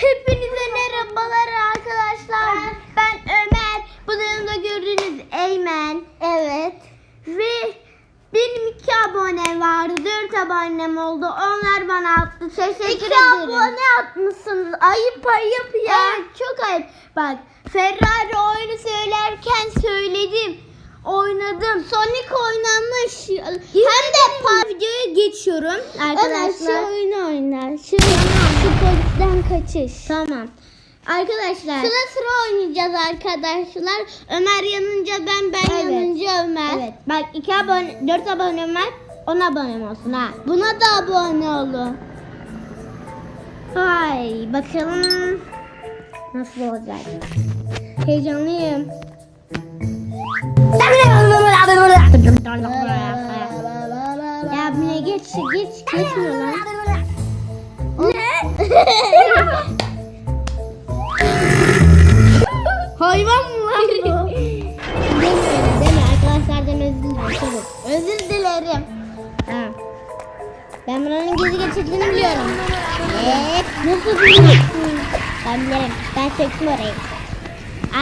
Hepinize merhabalar arkadaşlar. Ben Ömer. Bu da yanımda gördüğünüz Eymen. Evet. Ve benim iki abonem vardı. Dört abonem oldu. Onlar bana attı. Teşekkür İki ederim. abone atmışsınız. Ayıp ayıp ya. Evet, çok ayıp. Bak Ferrari oyunu söylerken söyledim. Oynadım. Sonic oynamış. Hem de videoya geçiyorum arkadaşlar. Ömer şu oyunu oyna. Polisten kaçış. Tamam. Arkadaşlar. Sıra sıra oynayacağız arkadaşlar. Ömer yanınca ben, ben Evet. yanınca Ömer. Evet. Bak iki abone, dört abonem var. On abonem olsun ha. Buna da abone olun. Hay bakalım nasıl olacak. Heyecanlıyım. Ya bu ne geç geç geçmiyor lan. Hayvan mı lan bu? deme özür dilerim. Ben buranın gezi geçirdiğini biliyorum. Evet. Nasıl biliyorsun? Ben bilirim. Ben çektim orayı.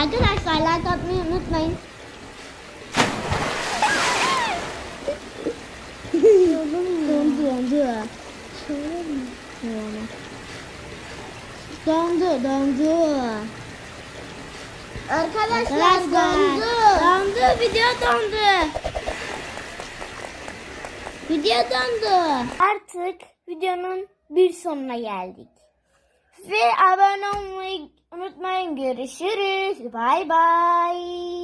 Arkadaşlar like atmayı unutmayın. dondu dondu. Dondu. Arkadaşlar dondu. Dondu video dondu. Video dondu. Artık videonun bir sonuna geldik. Ve abone olmayı unutmayın. Görüşürüz. Bay bay.